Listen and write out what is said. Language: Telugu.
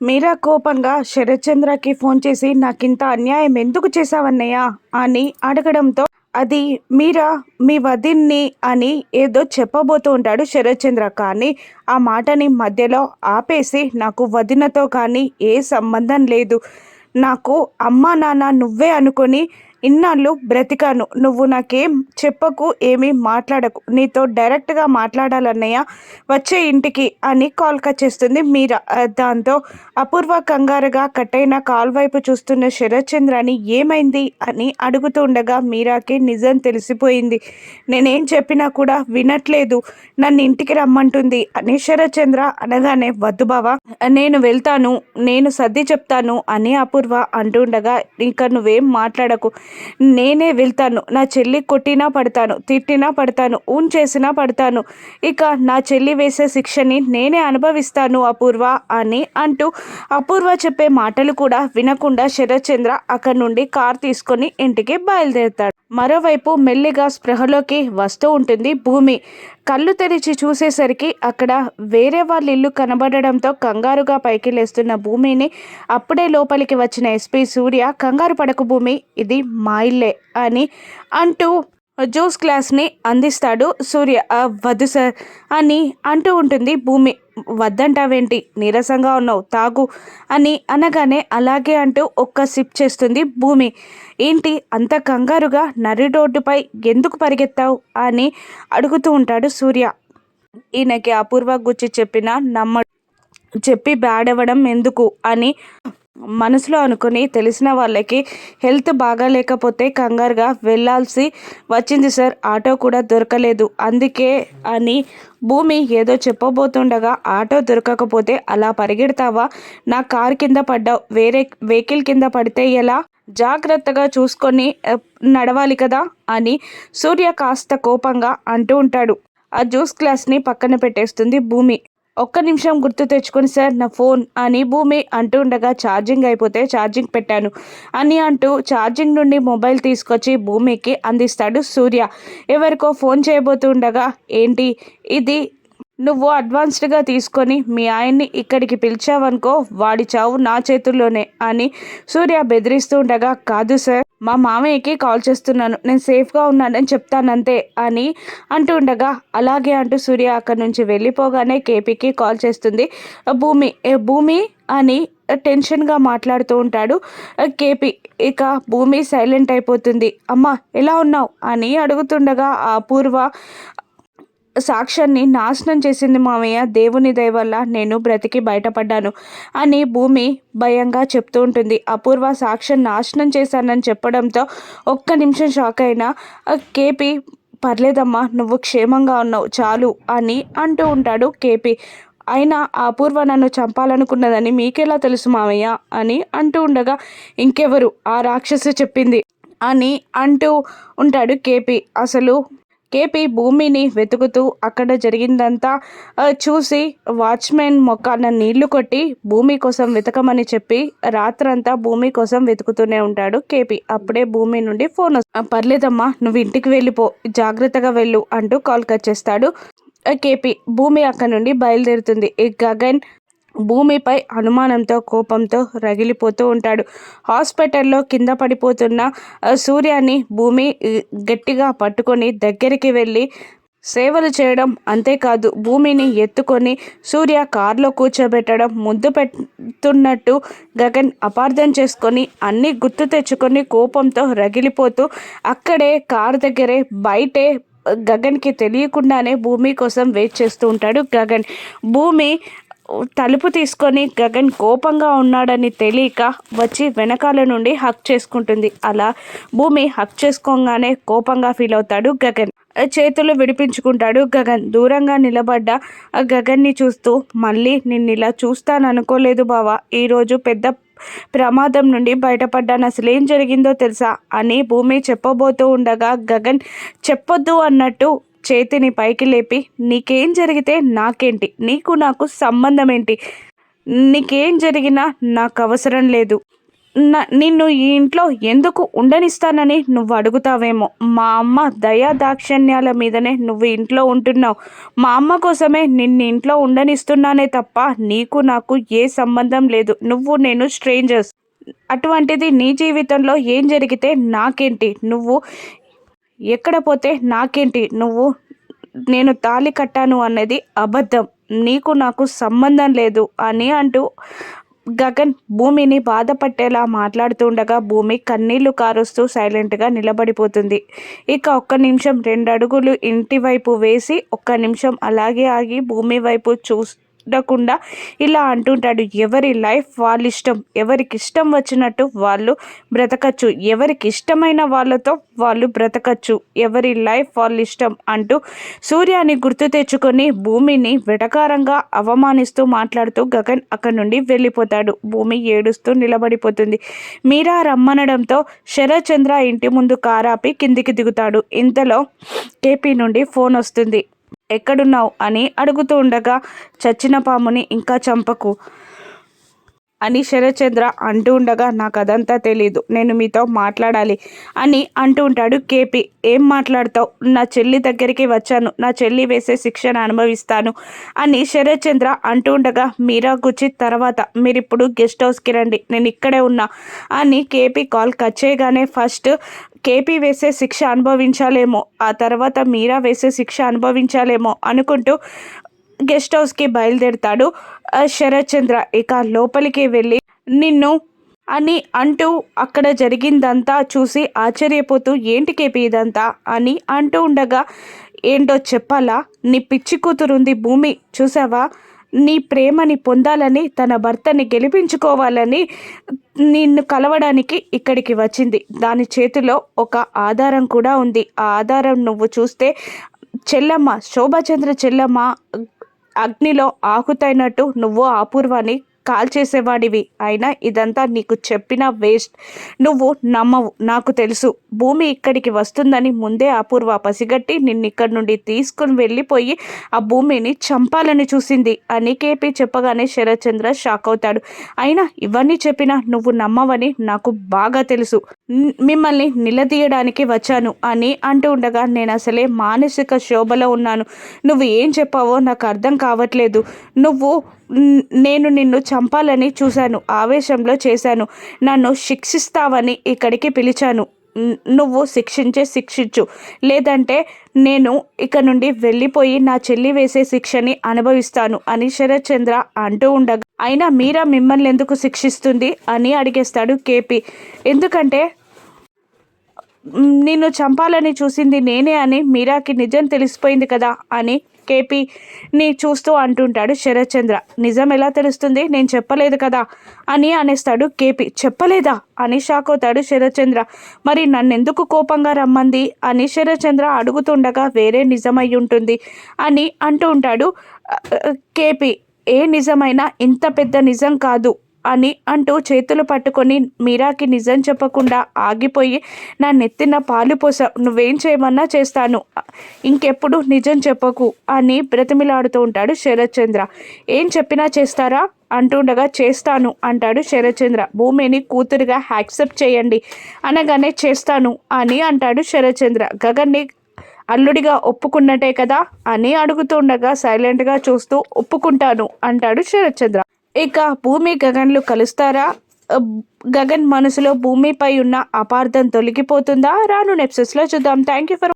మీరా కోపంగా శరత్చంద్రకి ఫోన్ చేసి నాకింత అన్యాయం ఎందుకు చేశావన్నయ్యా? అని అడగడంతో అది మీరా మీ వదిన్ని అని ఏదో చెప్పబోతూ ఉంటాడు శరత్చంద్ర. కానీ ఆ మాటని మధ్యలో ఆపేసి నాకు వదినతో కానీ ఏ సంబంధం లేదు. నాకు అమ్మా నాన్న నువ్వే అనుకొని ఇన్నాళ్ళు బ్రతికాను. నువ్వు నాకేం చెప్పకు ఏమీ మాట్లాడకు. నీతో డైరెక్ట్గా మాట్లాడాలన్నయ్య వచ్చే ఇంటికి అని కాల్ కట్ చేస్తుంది మీరా. దాంతో అపూర్వ కంగారుగా కట్టైన కాల్ వైపు చూస్తున్న శరత్చంద్రని ఏమైంది అని అడుగుతూ ఉండగా మీరాకి నిజం తెలిసిపోయింది. నేనేం చెప్పినా కూడా వినట్లేదు. నన్ను ఇంటికి రమ్మంటుంది అని శరత్చంద్ర అనగానే వద్దు బావా నేను వెళ్తాను నేను సర్ది చెప్తాను అని అపూర్వ అంటుండగా ఇంకా నువ్వేం మాట్లాడకు. నేనే వెళ్తాను. నా చెల్లి కొట్టినా పడతాను తిట్టినా పడతాను ఊన్ చేసినా పడతాను. ఇక నా చెల్లి వేసే శిక్షని నేనే అనుభవిస్తాను అపూర్వ అని అంటూ అపూర్వ చెప్పే మాటలు కూడా వినకుండా శరత్చంద్ర అక్కడి నుండి కార్ తీసుకొని ఇంటికి బయలుదేరుతాడు. మరోవైపు మెల్లిగా స్పృహలోకి వస్తూ ఉంటుంది భూమి. కళ్ళు తెరిచి చూసేసరికి అక్కడ వేరే వాళ్ళ ఇల్లు కనబడడంతో కంగారుగా పైకి లేస్తున్న భూమిని అప్పుడే లోపలికి వచ్చిన ఎస్పీ సూర్య కంగారు పడకు భూమి ఇది మా ఇల్లే అని అంటూ జ్యూస్ గ్లాస్ని అందిస్తాడు సూర్య. వద్దు సార్ అని అంటూ ఉంటుంది భూమి. వద్దంటావేంటి? నీరసంగా ఉన్నావు తాగు అని అనగానే అలాగే అంటూ ఒక్క సిప్ చేస్తుంది భూమి. ఏంటి అంత కంగారుగా నరి రోడ్డుపై ఎందుకు పరిగెత్తావు? అని అడుగుతూ ఉంటాడు సూర్య. ఈయనకి అపూర్వ గుచ్చి చెప్పిన నమ్మ చెప్పి బ్యాడవడం ఎందుకు అని మనసులో అనుకుని తెలిసిన వాళ్ళకి హెల్త్ బాగా లేకపోతే కంగారుగా వెళ్ళాల్సి వచ్చింది సార్. ఆటో కూడా దొరకలేదు. అందుకే అని భూమి ఏదో చెప్పబోతుండగా ఆటో దొరకకపోతే అలా పరిగెడతావా? నా కార్ కింద పడ్డావు. వేరే వెహికల్ కింద పడితే ఎలా? జాగ్రత్తగా చూసుకొని నడవాలి కదా? అని సూర్య కాస్త కోపంగా అంటూ ఉంటాడు. ఆ జ్యూస్ గ్లాస్ని పక్కన పెట్టేస్తుంది భూమి. ఒక్క నిమిషం గుర్తు తెచ్చుకొని సార్ నా ఫోన్ అని భూమి అంటూ ఉండగా ఛార్జింగ్ అయిపోతే ఛార్జింగ్ పెట్టాను. అని అంటూ ఛార్జింగ్ నుండి మొబైల్ తీసుకొచ్చి భూమికి అందిస్తాడు సూర్య. ఎవరికో ఫోన్ చేయబోతుండగా ఏంటి? ఇది నువ్వు అడ్వాన్స్డ్గా తీసుకొని మీ ఆయన్ని ఇక్కడికి పిలిచావనుకో వాడి చావు నా చేతుల్లోనే అని సూర్య బెదిరిస్తూ ఉండగా కాదు సార్ మా మామయ్యకి కాల్ చేస్తున్నాను. నేను సేఫ్గా ఉన్నానని చెప్తానంతే అని అంటూ ఉండగా అలాగే అంటూ సూర్య అక్కడి నుంచి వెళ్ళిపోగానే కేపీకి కాల్ చేస్తుంది. భూమి భూమి అని టెన్షన్గా మాట్లాడుతూ ఉంటాడు కేపీ. ఇక భూమి సైలెంట్ అయిపోతుంది. అమ్మ ఎలా ఉన్నావు? అని అడుగుతుండగా ఆ పూర్వ సాక్ష్యాన్ని నాశనం చేసింది మామయ్య. దేవుని దయ వల్ల నేను బ్రతికి బయటపడ్డాను అని భూమి భయంగా చెప్తూ ఉంటుంది. అపూర్వ సాక్ష్యం నాశనం చేశానని చెప్పడంతో ఒక్క నిమిషం షాక్ అయినా కేపీ పర్లేదమ్మా నువ్వు క్షేమంగా ఉన్నావు చాలు అని అంటూ ఉంటాడు కేపీ. అయినా ఆ అపూర్వ నన్ను చంపాలనుకున్నదని మీకెలా తెలుసు మామయ్య? అని అంటూ ఉండగా ఇంకెవరు? ఆ రాక్షసి చెప్పింది అని అంటూ ఉంటాడు కేపీ. అసలు కేపీ భూమిని వెతుకుతూ అక్కడ జరిగిందంతా చూసి వాచ్మెన్ మొక్కన నీళ్ళు కొట్టి భూమి కోసం వెతకమని చెప్పి రాత్రంతా భూమి కోసం వెతుకుతూనే ఉంటాడు కేపీ. అప్పుడే భూమి నుండి ఫోన్ వస్తుంది పర్లేదమ్మా నువ్వు ఇంటికి వెళ్ళిపో జాగ్రత్తగా వెళ్ళు అంటూ కాల్ కట్ చేస్తాడు కేపీ. భూమి అక్కడ నుండి బయలుదేరుతుంది. ఈ గగన్ భూమిపై అనుమానంతో కోపంతో రగిలిపోతూ ఉంటాడు. హాస్పిటల్లో కింద పడిపోతున్న సూర్యాన్ని భూమి గట్టిగా పట్టుకొని దగ్గరికి వెళ్ళి సేవలు చేయడం అంతేకాదు భూమిని ఎత్తుకొని సూర్య కారులో కూర్చోబెట్టడం ముద్దు పెడుతున్నట్టు గగన్ అపార్థం చేసుకొని అన్నీ గుర్తు తెచ్చుకొని కోపంతో రగిలిపోతూ అక్కడే కారు దగ్గరే బయటే గగన్కి తెలియకుండానే భూమి కోసం వెయిట్ చేస్తూ ఉంటాడు గగన్. భూమి తలుపు తీసుకొని గగన్ కోపంగా ఉన్నాడని తెలియక వచ్చి వెనకాల నుండి హక్ చేసుకుంటుంది. అలా భూమి హక్ చేసుకోగానే కోపంగా ఫీల్ అవుతాడు గగన్. చేతులు విడిపించుకుంటాడు గగన్. దూరంగా నిలబడ్డ ఆ గగన్ని చూస్తూ మళ్ళీ నిన్ను ఇలా చూస్తాననుకోలేదు బావా. ఈరోజు పెద్ద ప్రమాదం నుండి బయటపడ్డాను. అసలు ఏం జరిగిందో తెలుసా? అని భూమి చెప్పబోతూ ఉండగా గగన్ చెప్పొద్దు అన్నట్టు చేతిని పైకి లేపి నీకేం జరిగితే నాకేంటి? నీకు నాకు సంబంధం ఏంటి నీకేం జరిగినా నాకు అవసరం లేదు. నిన్ను ఈ ఇంట్లో ఎందుకు ఉండనిస్తానని నువ్వు అడుగుతావేమో. మా అమ్మ దయా దాక్షణ్యాల మీదనే నువ్వు ఇంట్లో ఉంటున్నావు. మా అమ్మ కోసమే నిన్ను ఇంట్లో ఉండనిస్తున్నానే తప్ప నీకు నాకు ఏ సంబంధం లేదు. నువ్వు నేను స్ట్రేంజర్స్. అటువంటిది నీ జీవితంలో ఏం జరిగితే నాకేంటి? నువ్వు ఎక్కడ పోతే నాకేంటి? నువ్వు నేను తాళి కట్టాను అన్నది అబద్ధం. నీకు నాకు సంబంధం లేదు అని అంటూ గగన్ భూమిని బాధపట్టేలా మాట్లాడుతుండగా భూమి కన్నీళ్ళు కారుస్తూ సైలెంట్గా నిలబడిపోతుంది. ఇక ఒక్క నిమిషం రెండు అడుగులు ఇంటి వైపు వేసి ఒక్క నిమిషం అలాగే ఆగి భూమి వైపు చూడకుండా ఇలా అంటుంటాడు ఎవరి లైఫ్ వాళ్ళ ఇష్టం ఎవరికి ఇష్టం వచ్చినట్టు వాళ్ళు బ్రతకచ్చు. ఎవరికి ఇష్టమైన వాళ్ళతో వాళ్ళు బ్రతకచ్చు. ఎవరి లైఫ్ వాళ్ళ ఇష్టం అంటూ సూర్యాని గుర్తు తెచ్చుకొని భూమిని వెటకారంగా అవమానిస్తూ మాట్లాడుతూ గగన్ అక్కడి నుండి వెళ్ళిపోతాడు. భూమి ఏడుస్తూ నిలబడిపోతుంది. మీరా రమ్మనడంతో శరచంద్ర ఇంటి ముందు కారాపి కిందికి దిగుతాడు. ఇంతలో కేపీ నుండి ఫోన్ వస్తుంది. ఎక్కడున్నావు అని అడుగుతూ ఉండగా చచ్చిన పాముని ఇంకా చంపకు. అని శరచంద్ర అంటూ ఉండగా నాకు అదంతా తెలీదు. నేను మీతో మాట్లాడాలి అని అంటూ ఉంటాడు కేపీ. ఏం మాట్లాడతావు? నా చెల్లి దగ్గరికి వచ్చాను. నా చెల్లి వేసే శిక్షను అనుభవిస్తాను అని శరచంద్ర అంటూ ఉండగా మీరా గుచ్చి తర్వాత. మీరు ఇప్పుడు గెస్ట్ హౌస్కి రండి. నేను ఇక్కడే ఉన్నా అని కేపీ కాల్ కట్ చేయగానే ఫస్ట్ కేపీ వేసే శిక్ష అనుభవించాలేమో. ఆ తర్వాత మీరా వేసే శిక్ష అనుభవించాలేమో అనుకుంటూ గెస్ట్ హౌస్కి బయలుదేరుతాడు. శరత్ శరత్చంద్ర ఇక లోపలికి వెళ్ళి నిన్ను అని అంటూ అక్కడ జరిగిందంతా చూసి ఆశ్చర్యపోతూ ఏంటి కేపీ ఇదంతా? అని అంటూ ఉండగా ఏంటో చెప్పాలా? నీ పిచ్చి కూతురుంది భూమి చూసావా? నీ ప్రేమని పొందాలని తన భర్తని గెలిపించుకోవాలని నిన్ను కలవడానికి ఇక్కడికి వచ్చింది. దాని చేతిలో ఒక ఆధారం కూడా ఉంది. ఆ ఆధారం నువ్వు చూస్తే చెల్లమ్మ శోభాచంద్ర చెల్లమ్మ అగ్నిలో ఆకుతైనట్టు నువ్వు అపూర్వాన్ని కాల్ చేసేవాడివి. అయినా ఇదంతా నీకు చెప్పిన వేస్ట్. నువ్వు నమ్మవు. నాకు తెలుసు. భూమి ఇక్కడికి వస్తుందని ముందే అపూర్వ పసిగట్టి నిన్ను ఇక్కడి నుండి తీసుకుని వెళ్ళిపోయి ఆ భూమిని చంపాలని చూసింది. అని కేపీ చెప్పగానే శరత్చంద్ర షాక్ అవుతాడు. అయినా ఇవన్నీ చెప్పినా నువ్వు నమ్మవని నాకు బాగా తెలుసు. మిమ్మల్ని నిలదీయడానికి వచ్చాను అని అంటూ ఉండగా నేను అసలే మానసిక శోభలో ఉన్నాను. నువ్వు ఏం చెప్పావో నాకు అర్థం కావట్లేదు. నువ్వు నేను నిన్ను చంపాలని చూశాను ఆవేశంలో చేశాను. నన్ను శిక్షిస్తావని ఇక్కడికి పిలిచాను. నువ్వు శిక్షించే శిక్షించు. లేదంటే నేను ఇక నుండి వెళ్ళిపోయి నా చెల్లి వేసే శిక్షని అనుభవిస్తాను అని శరత్చంద్ర అంటూ ఉండగా అయినా మీరా మిమ్మల్ని ఎందుకు శిక్షిస్తుంది అని అడిగేస్తాడు కేపీ. ఎందుకంటే నిన్ను చంపాలని చూసింది నేనే అని మీరాకి నిజం తెలిసిపోయింది కదా అని కేపీని చూస్తూ అంటుంటాడు శరత్చంద్ర. నిజం ఎలా తెలుస్తుంది? నేను చెప్పలేదు కదా అని అనేస్తాడు కేపీ చెప్పలేదా? అని షాక్ అవుతాడు శరత్చంద్ర. మరి నన్నెందుకు కోపంగా రమ్మంది? అని శరత్చంద్ర అడుగుతుండగా వేరే నిజమై ఉంటుంది అని అంటూ ఉంటాడు కేపీ ఏ నిజమైనా ఇంత పెద్ద నిజం కాదు అని అంటూ చేతులు పట్టుకొని మీరాకి నిజం చెప్పకుండా ఆగిపోయి నా నెత్తిన పాలు పోసా నువ్వేం చేయమన్నా చేస్తాను. ఇంకెప్పుడు నిజం చెప్పకు అని బ్రతిమిలాడుతూ ఉంటాడు శరత్చంద్ర. ఏం చెప్పినా చేస్తారా? అంటుండగా చేస్తాను అంటాడు శరత్చంద్ర. భూమిని కూతురుగా యాక్సెప్ట్ చేయండి. అనగానే చేస్తాను అని అంటాడు శరత్చంద్ర. గగన్ని అల్లుడిగా ఒప్పుకున్నట్టే కదా? అని అడుగుతుండగా సైలెంట్గా చూస్తూ ఒప్పుకుంటాను అంటాడు శరత్చంద్ర. ఇక భూమి గగన్లు కలుస్తారా? గగన్ మనసులో భూమిపై ఉన్న అపార్థం తొలగిపోతుందా? రాను నెప్సెస్లో చూద్దాం. Thank you for